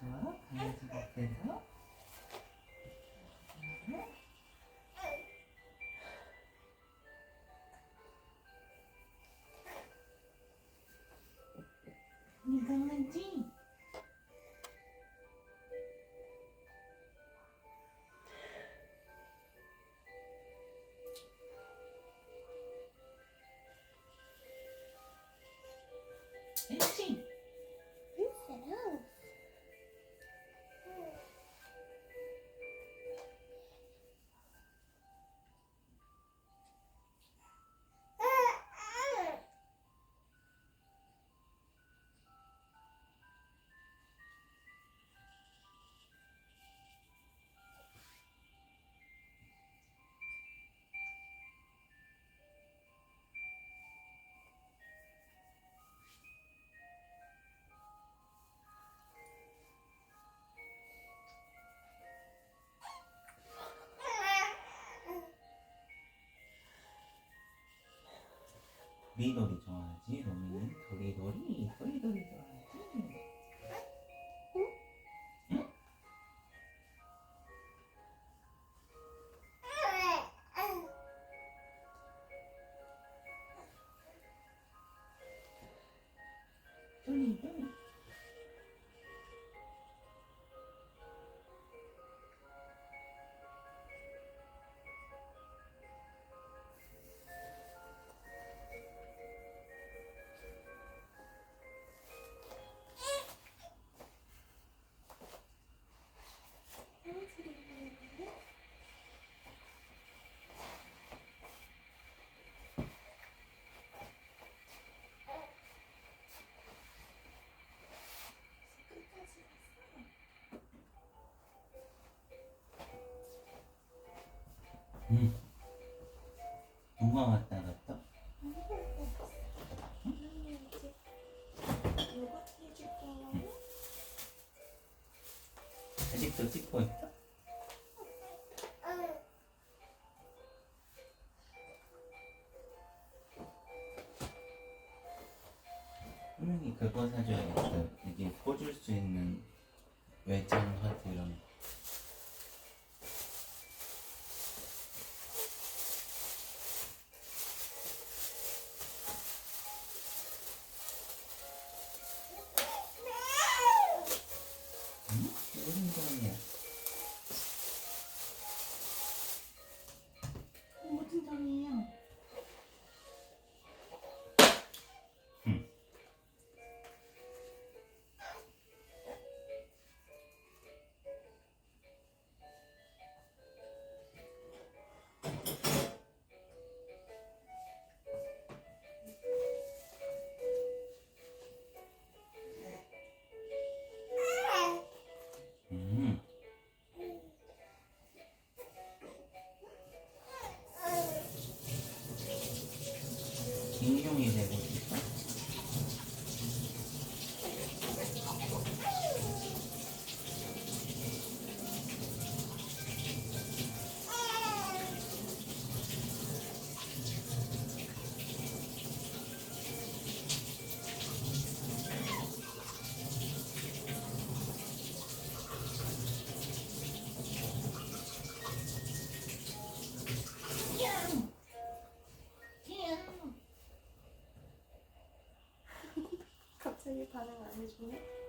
좋아? 강아지 같아서? 도리도리 좋아하지? 로미는 도리도리 도리 응 누가 왔다 갔다? 아직도 찍고 있어? 갑자기 반응 안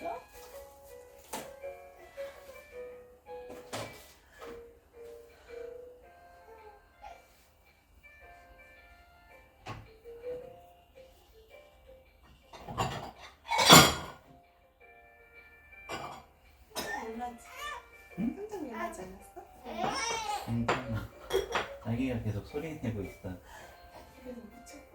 재밌어? 놀라지? 응? 깜짝 놀라지 않았어? 괜찮아. 자기가 계속 소리 내고 있어. 그래서 미쳤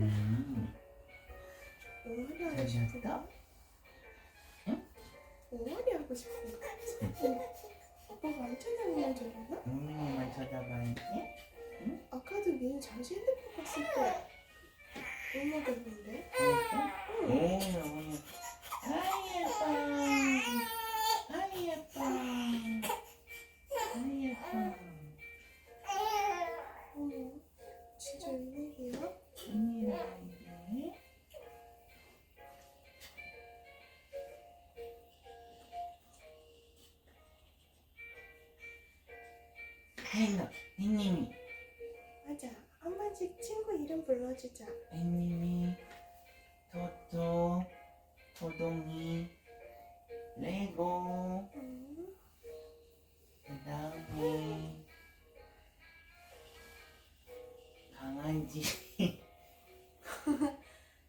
음. 오월이 하고 싶은가? 응? 오월이 하고 싶은가? 오빠 많이 찾아보면 저러나? 엄마만 음, 찾아봐야지. 응? 아까도 미니 잠시 핸드폰 봤을 때 엄마 갔는데. 응. 오, 영원히. 혜나, 혜님이, 맞아. 한 번씩 친구 이름 불러주자. 혜님이, 토토, 토동이, 레고, 음, 그 다음에 강아지,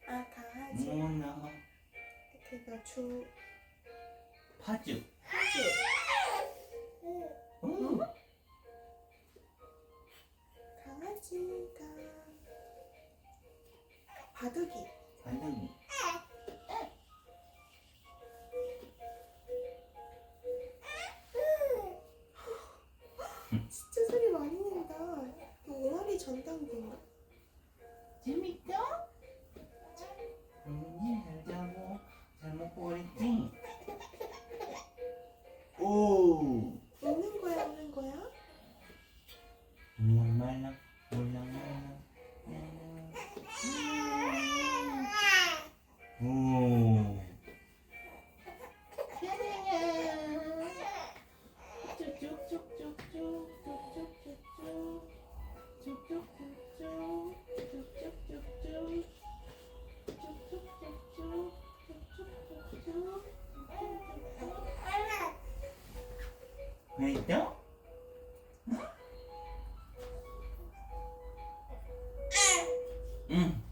아 강아지. 문어, 그거 주. 파주 바둑이 반응이. 그랬죠? 응. 아,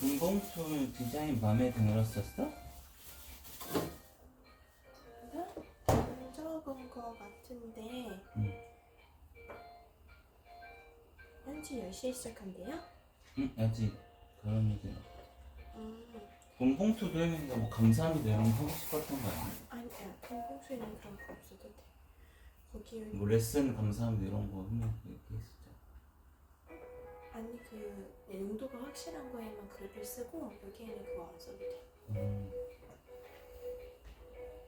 분봉투 디자인 마음에 들었었어? 안 적은 거 같은데 응. 현지 10시에 시작한대요? 응, 아직 그런 얘기 음, 분봉투도 했는데 뭐 감사합니다 이런 거 하고 싶었던 거 아니야? 아니야 공공수에는 그런 거 없어도 돼 거기 뭐 레슨 감사합니다 이런 거 하면 얘기했었죠 아니 그 용도가 확실한 거에만 글을 쓰고 여기에는 그거 안 써도 돼 음.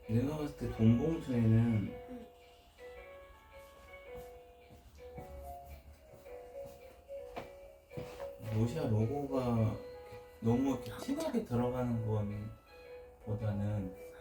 내가 봤을 때 돈봉투에는 로시아 로고가 너무 이렇게 진하게 들어가는 건 보다는